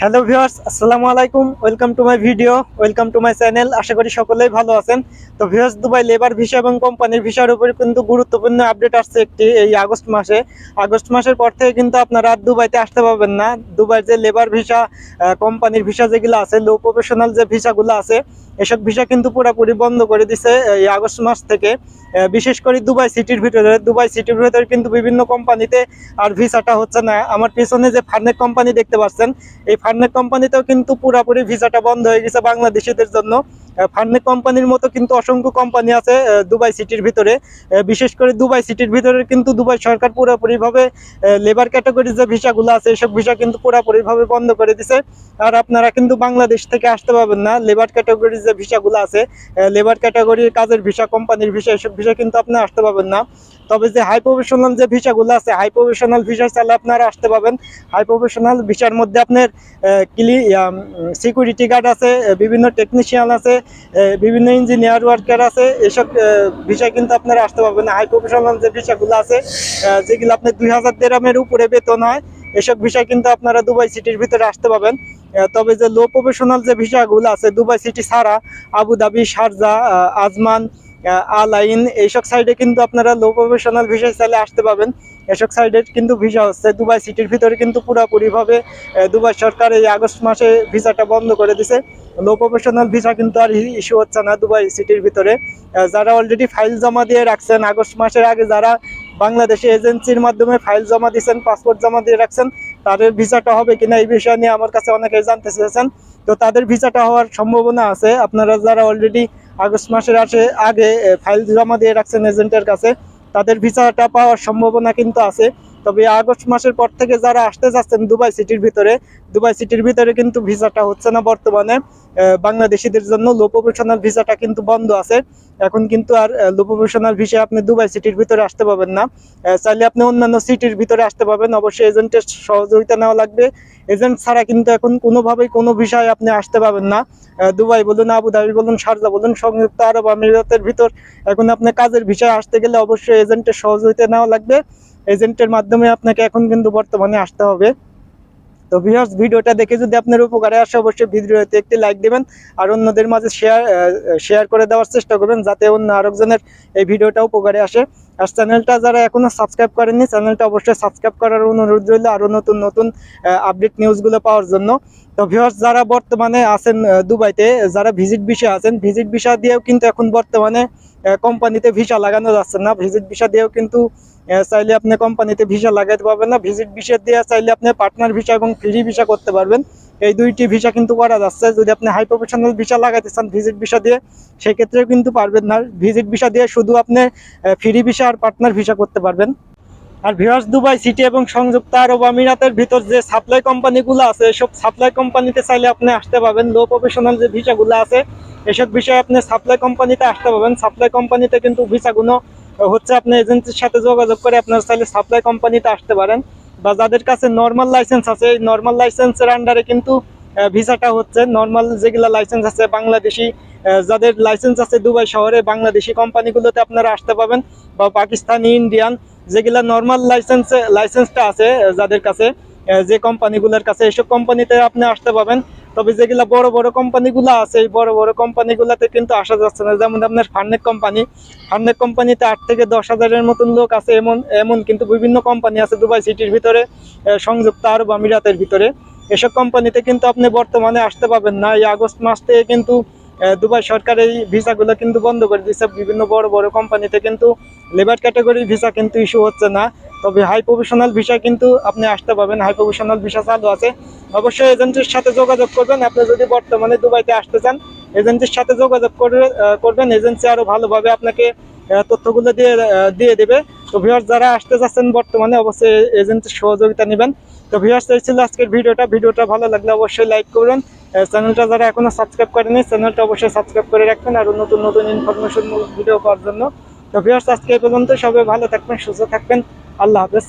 Hello viewers, আসসালামু আলাইকুম। Welcome to my video, welcome to my channel. আশা করি সকলেই ভালো আছেন। তো ভিউয়ার্স, দুবাই লেবার ভিসা এবং কোম্পানির ভিসার উপরে কিন্তু গুরুত্বপূর্ণ আপডেট আসছে একটি এই আগস্ট মাসে। আগস্ট মাসের পর থেকে কিন্তু আপনারা আর দুবাইতে আসতে পারবেন না। দুবাই যে লেবার ভিসা কোম্পানির ভিসা যেগুলো আছে লো প্রফেশনাল যে ভিসাগুলো আছে এসব ভিসা কিন্তু পুরোপুরি বন্ধ করে দিছে, এই আগস্ট মাস থেকে। বিশেষ করে দুবাই সিটির ভিতরে। দুবাই সিটির ভিতরে কিন্তু বিভিন্ন কোম্পানিতে আর ভিসাটা হচ্ছে না। আমার পিছনে যে ফার্নেক কোম্পানি দেখতে পাচ্ছেন, এই ফার্নেক কোম্পানিতেও কিন্তু পুরোপুরি ভিসাটা বন্ধ হয়ে গেছে বাংলাদেশিদের জন্য। ফার্নেক কোম্পানির মতো কিন্তু অসংখ্য কোম্পানি আছে দুবাই সিটির ভিতরে। বিশেষ করে দুবাই সিটির ভিতরে কিন্তু দুবাই সরকার পুরোপুরিভাবে লেবার ক্যাটাগরির যে ভিসাগুলো আছে, এসব ভিসা কিন্তু পুরোপুরিভাবে বন্ধ করে দিছে। আর আপনারা কিন্তু বাংলাদেশ থেকে আসতে পারবেন না লেবার ক্যাটাগরির যে ভিসাগুলো আছে লেবার ক্যাটাগরির কাজের ভিসা কোম্পানির ভিসা, এসব ভিসা কিন্তু আপনি আসতে পারবেন না। তবে যে হাই প্রফেশনাল যে ভিসাগুলো আছে হাই প্রফেশনাল ভিসা চাইলে আপনারা আসতে পাবেন হাই প্রফেশনাল ভিসার মধ্যে আপনার ক্লি সিকিউরিটি গার্ড আছে বিভিন্ন টেকনিশিয়ান আছে বিভিন্ন ইঞ্জিনিয়ার ওয়ার্কার আছে, এসব ভিসা কিন্তু আপনারা আসতে পারবেন। হাই প্রফেশনাল যে ভিসাগুলো আছে যেগুলো আপনার দুই হাজার দেড়ামের উপরে বেতন হয়, এসব ভিসা কিন্তু আপনারা দুবাই সিটির ভিতরে আসতে পাবেন তবে যে লো প্রফেশনাল যে ভিসাগুলো আছে দুবাই সিটি ছাড়া Abu Dhabi Sharjah Ajman Al Ain এইসব সাইডে কিন্তু আপনারা লো প্রফেশনাল ভিসা চাইলে আসতে পাবেন এসব সাইডের কিন্তু ভিসা হচ্ছে দুবাই সিটির ভিতরে কিন্তু পুরোপুরিভাবে দুবাই সরকার এই আগস্ট মাসে ভিসাটা বন্ধ করে দিছে। লো প্রফেশনাল ভিসা কিন্তু আর ইস্যু হচ্ছে না দুবাই সিটির ভিতরে। যারা অলরেডি ফাইল জমা দিয়ে রাখছেন, আগস্ট মাসের আগে যারা বাংলাদেশে এজেন্সির মাধ্যমে ফাইল জমা দিয়েছেন পাসপোর্ট জমা দিয়ে রাখছেন তাদের ভিসাটা হবে কিনা এই বিষয় নিয়ে আমার কাছে অনেকে জানতে চেয়েছেন। তো তাদের ভিসাটা হওয়ার সম্ভাবনা আছে। আপনারা যারা অলরেডি আগস্ট মাসের আসে, আগে ফাইল জমা দিয়ে রাখছেন এজেন্টের কাছে, তাদের ভিসাটা পাওয়ার সম্ভাবনা কিন্তু আছে। তবে আগস্ট মাসের পর থেকে যারা আসতে যাচ্ছেন দুবাই সিটির ভিতরে, দুবাই সিটির ভিতরে কিন্তু ভিসাটা হচ্ছে না বর্তমানে। বাংলাদেশিদের জন্য লো প্রফেশনাল ভিসাটা কিন্তু বন্ধ আছে। এখন কিন্তু আর লো প্রফেশনাল ভিসা আপনি দুবাই সিটির ভিতরে আসতে পাবেন না। চাইলে আপনি অন্যান্য সিটির ভিতরে আসতে পারবেন। অবশ্যই এজেন্টের সহযোগিতা নেওয়া লাগবে। এজেন্ট ছাড়া কিন্তু এখন কোনোভাবেই কোনো বিষয়ে আপনি আসতে পারবেন না। দুবাই বলুন, আবুধাবি বলুন, শারজা বলুন, সংযুক্ত আরব আমিরাতের ভিতর এখন আপনি কাজের ভিসায় আসতে গেলে অবশ্যই এজেন্টের সহযোগিতা নেওয়া লাগবে। এজেন্টের মাধ্যমে আপনাকে এখন কিন্তু বর্তমানে আসতে হবে। তো ভিউয়ার্স ভিডিওটা দেখে যদি আপনার উপকারে আসে, অবশ্যই ভিডিওতে একটি লাইক দেবেন আর অন্যদের মাঝে শেয়ার শেয়ার করে দেওয়ার চেষ্টা করবেন যাতে অন্য আরেকজনের এই ভিডিওটা উপকারে আসে। আর চ্যানেলটা যারা এখনও সাবস্ক্রাইব করেননি চ্যানেলটা অবশ্যই সাবস্ক্রাইব করার অনুরোধ রইল আরও নতুন নতুন আপডেট নিউজগুলো পাওয়ার জন্য। তো ভিউয়ার্স যারা বর্তমানে আছেন দুবাইতে, যারা ভিজিট ভিসা আছেন ভিজিট ভিসা দিয়েও কিন্তু এখন বর্তমানে কোম্পানিতে ভিসা লাগানো যাচ্ছে না। ভিজিট ভিসা দিয়েও কিন্তু চাইলে আপনি কোম্পানিতে ভিসা লাগাইতে পারবেন না। ভিজিট ভিসা দিয়ে চাইলে আপনি পার্টনার ভিসা এবং ফ্রি ভিসা করতে পারবেন। এই দুইটি ভিসা কিন্তু করা যাচ্ছে। যদি আপনি হাই প্রফেশনাল ভিসা লাগাইতে চান ভিজিট ভিসা দিয়ে, সেক্ষেত্রেও কিন্তু পারবেন না। ভিজিট ভিসা দিয়ে শুধু আপনি ফ্রি ভিসা আর পার্টনার ভিসা করতে পারবেন। আর ভিউয়ার্স দুবাই সিটি এবং সংযুক্ত আরব আমিরাতের ভিতর যে সাপ্লাই কোম্পানিগুলো আছে, এসব সাপ্লাই কোম্পানিতে চাইলে আপনি আসতে পারবেন। লো প্রফেশনাল যে ভিসাগুলো আছে, এসব বিষয়ে আপনি সাপ্লাই কোম্পানিতে আসতে পারবেন। সাপ্লাই কোম্পানিতে কিন্তু ভিসাগুলো হচ্ছে আপনি এজেন্সির সাথে যোগাযোগ করে আপনারা চাইলে সাপ্লাই কোম্পানিতে আসতে পারেন বা যাদের কাছে নর্মাল লাইসেন্স আছে, এই নর্মাল লাইসেন্সের আন্ডারে কিন্তু ভিসাটা হচ্ছে নর্মাল যেগুলো লাইসেন্স আছে বাংলাদেশি যাদের লাইসেন্স আছে দুবাই শহরে বাংলাদেশি কোম্পানিগুলোতে আপনারা আসতে পাবেন বা পাকিস্তানি ইন্ডিয়ান যেগুলা নর্মাল লাইসেন্স লাইসেন্সটা আছে যাদের কাছে যে কোম্পানিগুলোর কাছে এইসব কোম্পানিতে আপনি আসতে পাবেন তবে যেগুলা বড় বড় কোম্পানিগুলো আছে, এই বড় বড় কোম্পানিগুলাতে কিন্তু আসা যাচ্ছে না। যেমন আপনার ফার্নেক কোম্পানি ফার্নেক কোম্পানিতে আট থেকে দশ হাজারের মতন লোক আছে এমন এমন কিন্তু বিভিন্ন কোম্পানি আছে দুবাই সিটির ভিতরে সংযুক্ত আরব আমিরাতের ভিতরে। এসব কোম্পানিতে কিন্তু আপনি বর্তমানে আসতে পাবেন না। এই আগস্ট মাস থেকে কিন্তু দুবাই সরকার এই ভিসাগুলো কিন্তু বন্ধ করে দিচ্ছে বিভিন্ন বড় বড় কোম্পানিতে কিন্তু লেবার ক্যাটাগরি ভিসা কিন্তু ইস্যু হচ্ছে না। তবে হাই প্রফেশনাল ভিসা কিন্তু আপনি আসতে পাবেন হাই প্রফেশনাল ভিসা চালু আছে। অবশ্যই এজেন্টের সাথে যোগাযোগ করবেন। আপনি যদি বর্তমানে দুবাইতে আসতে চান, এজেন্টের সাথে যোগাযোগ করে করবেন। এজেন্সি আরও ভালোভাবে আপনাকে তথ্যগুলো দিয়ে দিয়ে দেবে। তো ভিউয়ার্স যারা আসতে চাচ্ছেন বর্তমানে অবশ্যই এজেন্টের সহযোগিতা নেবেন। তো ভিউয়ার্স এই ছিল আজকের ভিডিওটা। ভিডিওটা ভালো লাগলে অবশ্যই লাইক করবেন। চ্যানেলটা যারা এখনও সাবস্ক্রাইব করেনি, চ্যানেলটা অবশ্যই সাবস্ক্রাইব করে রাখবেন আর নতুন নতুন ইনফরমেশন ভিডিও পাওয়ার জন্য। তো ভিউয়ার্স আজকে পর্যন্ত সবাই ভালো থাকবেন, সুস্থ থাকবেন। আল্লাহ হাফেজ।